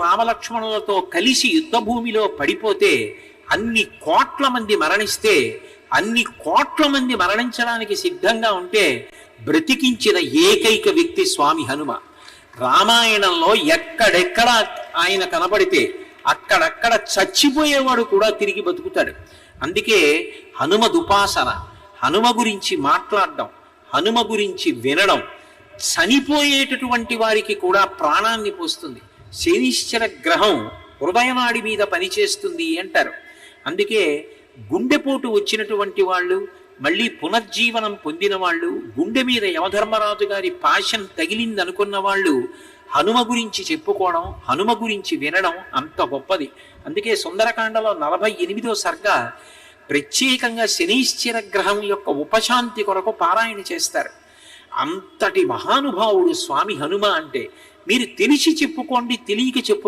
రామలక్ష్మణులతో కలిసి యుద్ధ భూమిలో పడిపోతే అన్ని కోట్ల మంది మరణిస్తే అన్ని కోట్ల మంది మరణించడానికి సిద్ధంగా ఉంటే బ్రతికించిన ఏకైక వ్యక్తి స్వామి హనుమ. రామాయణంలో ఎక్కడెక్కడ ఆయన కనబడితే అక్కడక్కడ చచ్చిపోయేవాడు కూడా తిరిగి బతుకుతాడు. అందుకే హనుమదుపాసన హనుమ గురించి మాట్లాడడం హనుమ గురించి వినడం చనిపోయేటటువంటి వారికి కూడా ప్రాణాన్ని పోస్తుంది. శనిశ్చర గ్రహం హృదయనాడి మీద పనిచేస్తుంది అంటారు. అందుకే గుండెపోటు వచ్చినటువంటి వాళ్ళు మళ్ళీ పునర్జీవనం పొందిన వాళ్ళు గుండె మీద యమధర్మరాజు గారి పాశం తగిలింది అనుకున్న వాళ్ళు హనుమ గురించి చెప్పుకోవడం హనుమ గురించి వినడం అంత గొప్పది. అందుకే సుందరకాండలో నలభై ఎనిమిదో సర్గ ప్రత్యేకంగా శనీశ్చర గ్రహం యొక్క ఉపశాంతి కొరకు పారాయణ చేస్తారు. అంతటి మహానుభావుడు స్వామి హనుమ అంటే మీరు తెలిసి చెప్పుకోండి తెలియక చెప్పు